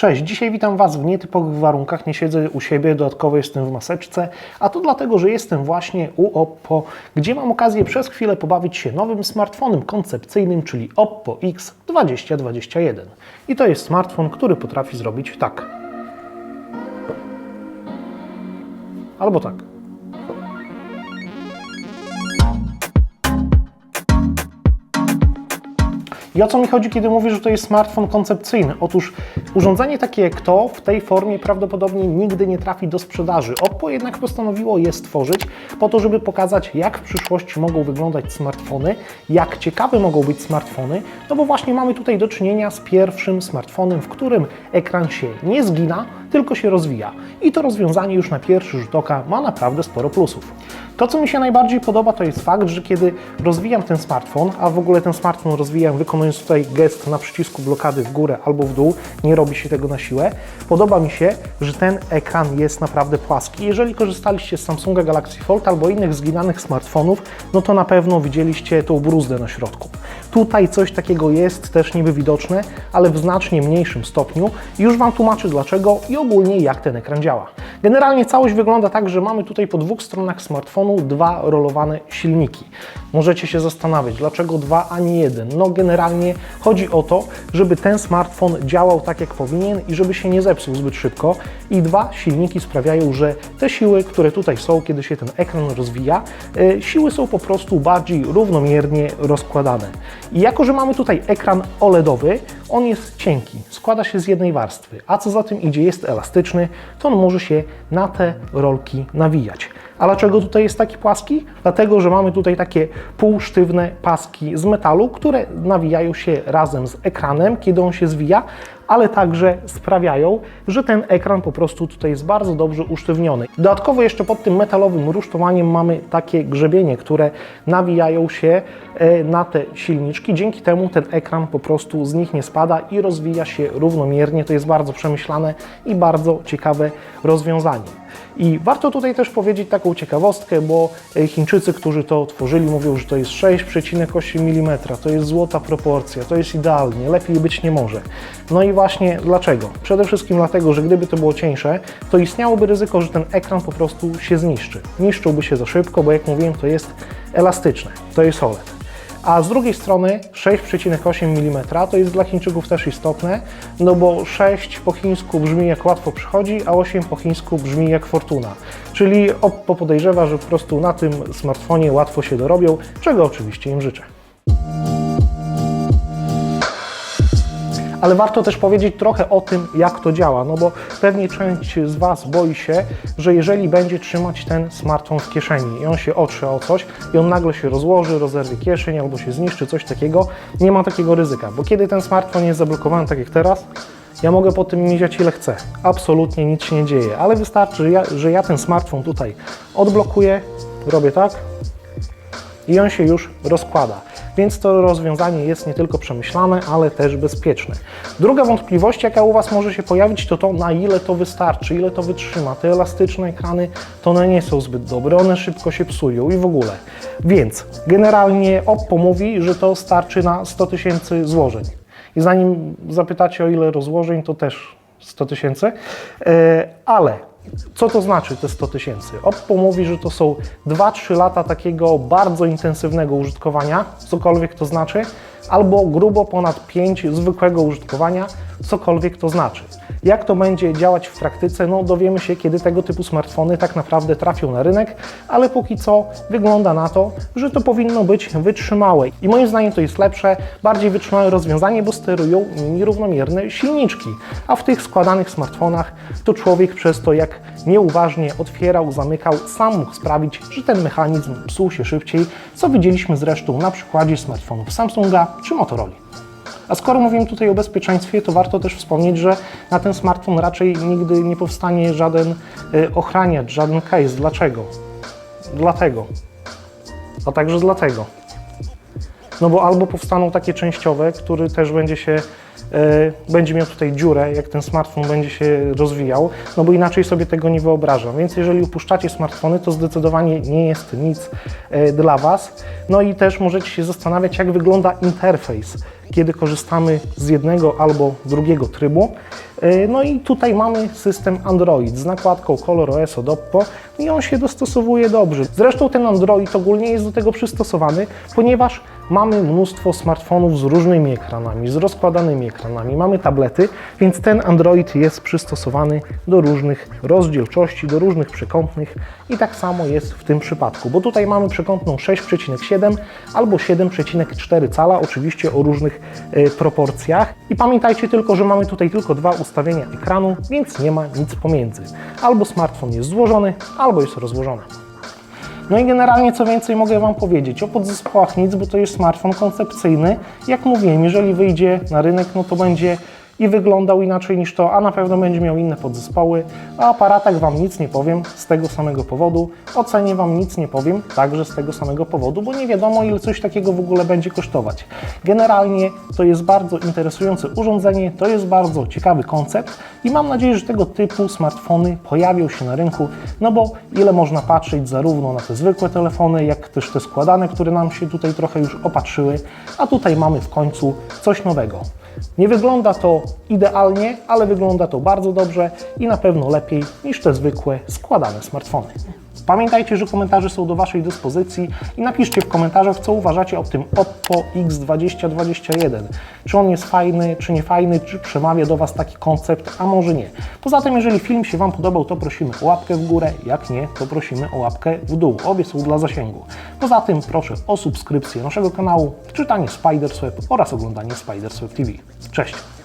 Cześć, dzisiaj witam Was w nietypowych warunkach. Nie siedzę u siebie, dodatkowo jestem w maseczce, a to dlatego, że jestem właśnie u Oppo, gdzie mam okazję przez chwilę pobawić się nowym smartfonem koncepcyjnym, czyli Oppo X2021. I to jest smartfon, który potrafi zrobić tak. Albo tak. I o co mi chodzi, kiedy mówię, że to jest smartfon koncepcyjny? Otóż urządzenie takie jak to w tej formie prawdopodobnie nigdy nie trafi do sprzedaży. Oppo jednak postanowiło je stworzyć po to, żeby pokazać, jak w przyszłości mogą wyglądać smartfony, jak ciekawe mogą być smartfony, no bo właśnie mamy tutaj do czynienia z pierwszym smartfonem, w którym ekran się nie zgina, tylko się rozwija. I to rozwiązanie już na pierwszy rzut oka ma naprawdę sporo plusów. To, co mi się najbardziej podoba, to jest fakt, że kiedy rozwijam ten smartfon, a w ogóle ten smartfon rozwijam wykonując tutaj gest na przycisku blokady w górę albo w dół, nie robi się tego na siłę, podoba mi się, że ten ekran jest naprawdę płaski. Jeżeli korzystaliście z Samsunga Galaxy Fold albo innych zginanych smartfonów, no to na pewno widzieliście tą bruzdę na środku. Tutaj coś takiego jest też niby widoczne, ale w znacznie mniejszym stopniu. Już Wam tłumaczę dlaczego i ogólnie jak ten ekran działa. Generalnie całość wygląda tak, że mamy tutaj po dwóch stronach smartfonu dwa rolowane silniki. Możecie się zastanawiać, dlaczego dwa, a nie jeden. No generalnie chodzi o to, żeby ten smartfon działał tak jak powinien i żeby się nie zepsuł zbyt szybko. I dwa silniki sprawiają, że te siły, które tutaj są, kiedy się ten ekran rozwija, e, siły są po prostu bardziej równomiernie rozkładane. I jako, że mamy tutaj ekran OLEDowy, on jest cienki, składa się z jednej warstwy, a co za tym idzie, jest elastyczny, to on może się na te rolki nawijać. A dlaczego tutaj jest taki płaski? Dlatego, że mamy tutaj takie półsztywne paski z metalu, które nawijają się razem z ekranem, kiedy on się zwija, ale także sprawiają, że ten ekran po prostu tutaj jest bardzo dobrze usztywniony. Dodatkowo jeszcze pod tym metalowym rusztowaniem mamy takie grzebienie, które nawijają się e, na te silniczki. Dzięki temu ten ekran po prostu z nich nie spada i rozwija się równomiernie. To jest bardzo przemyślane i bardzo ciekawe rozwiązanie. I warto tutaj też powiedzieć taką ciekawostkę, bo e, Chińczycy, którzy to tworzyli, mówią, że to jest 6,8 mm, to jest złota proporcja, to jest idealnie, lepiej być nie może. No i właśnie dlaczego? Przede wszystkim dlatego, że gdyby to było cieńsze, to istniałoby ryzyko, że ten ekran po prostu się zniszczy. Niszczyłby się za szybko, bo jak mówiłem, to jest elastyczne, to jest OLED. A z drugiej strony 6,8 mm to jest dla Chińczyków też istotne, no bo 6 po chińsku brzmi jak łatwo przychodzi, a 8 po chińsku brzmi jak fortuna. Czyli Oppo podejrzewa, że po prostu na tym smartfonie łatwo się dorobią, czego oczywiście im życzę. Ale warto też powiedzieć trochę o tym, jak to działa, no bo pewnie część z Was boi się, że jeżeli będzie trzymać ten smartfon w kieszeni i on się otrze o coś i on nagle się rozłoży, rozerwie kieszeń albo się zniszczy, coś takiego, nie ma takiego ryzyka, bo kiedy ten smartfon jest zablokowany tak jak teraz, ja mogę po tym miziać ile chcę. Absolutnie nic się nie dzieje, ale wystarczy, że ja, że ja ten smartfon tutaj odblokuję, robię tak i on się już rozkłada. Więc to rozwiązanie jest nie tylko przemyślane, ale też bezpieczne. Druga wątpliwość, jaka u Was może się pojawić, to to, na ile to wystarczy, ile to wytrzyma. Te elastyczne ekrany, to one nie są zbyt dobre, one szybko się psują i w ogóle. Więc generalnie Oppo mówi, że to starczy na 100 tysięcy złożeń. I zanim zapytacie o ile rozłożeń, to też 100 tysięcy, E, ale co to znaczy te 100 tysięcy? Oppo mówi, że to są 2-3 lata takiego bardzo intensywnego użytkowania, cokolwiek to znaczy, albo grubo ponad 5 zwykłego użytkowania, cokolwiek to znaczy. Jak to będzie działać w praktyce, no dowiemy się, kiedy tego typu smartfony tak naprawdę trafią na rynek, ale póki co wygląda na to, że to powinno być wytrzymałe. I moim zdaniem to jest lepsze, bardziej wytrzymałe rozwiązanie, bo sterują nimi równomierne silniczki. A w tych składanych smartfonach to człowiek przez to, jak nieuważnie otwierał, zamykał, sam mógł sprawić, że ten mechanizm psuł się szybciej, co widzieliśmy zresztą na przykładzie smartfonów Samsunga czy Motorola. A skoro mówimy tutaj o bezpieczeństwie, to warto też wspomnieć, że na ten smartfon raczej nigdy nie powstanie żaden y, ochraniacz, żaden case. Dlaczego? Dlatego. A także dlatego. No bo albo powstaną takie częściowe, który też będzie się będzie miał tutaj dziurę, jak ten smartfon będzie się rozwijał, no bo inaczej sobie tego nie wyobrażam. Więc jeżeli upuszczacie smartfony, to zdecydowanie nie jest nic e, dla Was. No i też możecie się zastanawiać, jak wygląda interfejs, kiedy korzystamy z jednego albo drugiego trybu. E, No i tutaj mamy system Android z nakładką ColorOS od Oppo i on się dostosowuje dobrze. Zresztą ten Android ogólnie jest do tego przystosowany, ponieważ mamy mnóstwo smartfonów z różnymi ekranami, z rozkładanymi ekranami, mamy tablety, więc ten Android jest przystosowany do różnych rozdzielczości, do różnych przekątnych i tak samo jest w tym przypadku, bo tutaj mamy przekątną 6,7 albo 7,4 cala, oczywiście o różnych e, proporcjach. I pamiętajcie tylko, że mamy tutaj tylko dwa ustawienia ekranu, więc nie ma nic pomiędzy. Albo smartfon jest złożony, albo jest rozłożony. No i generalnie co więcej mogę Wam powiedzieć o podzespołach nic, bo to jest smartfon koncepcyjny. Jak mówiłem, jeżeli wyjdzie na rynek, no to będzie i wyglądał inaczej niż to, a na pewno będzie miał inne podzespoły. O aparatach Wam nic nie powiem z tego samego powodu. O cenie Wam nic nie powiem także z tego samego powodu, bo nie wiadomo ile coś takiego w ogóle będzie kosztować. Generalnie to jest bardzo interesujące urządzenie, to jest bardzo ciekawy koncept i mam nadzieję, że tego typu smartfony pojawią się na rynku, no bo ile można patrzeć zarówno na te zwykłe telefony, jak też te składane, które nam się tutaj trochę już opatrzyły, a tutaj mamy w końcu coś nowego. Nie wygląda to idealnie, ale wygląda to bardzo dobrze i na pewno lepiej niż te zwykłe składane smartfony. Pamiętajcie, że komentarze są do Waszej dyspozycji i napiszcie w komentarzach, co uważacie o tym Oppo X2021. Czy on jest fajny, czy nie fajny, czy przemawia do Was taki koncept, a może nie. Poza tym, jeżeli film się Wam podobał, to prosimy o łapkę w górę, jak nie, to prosimy o łapkę w dół. Obie są dla zasięgu. Poza tym proszę o subskrypcję naszego kanału, czytanie Spidersweb oraz oglądanie Spidersweb TV. Cześć!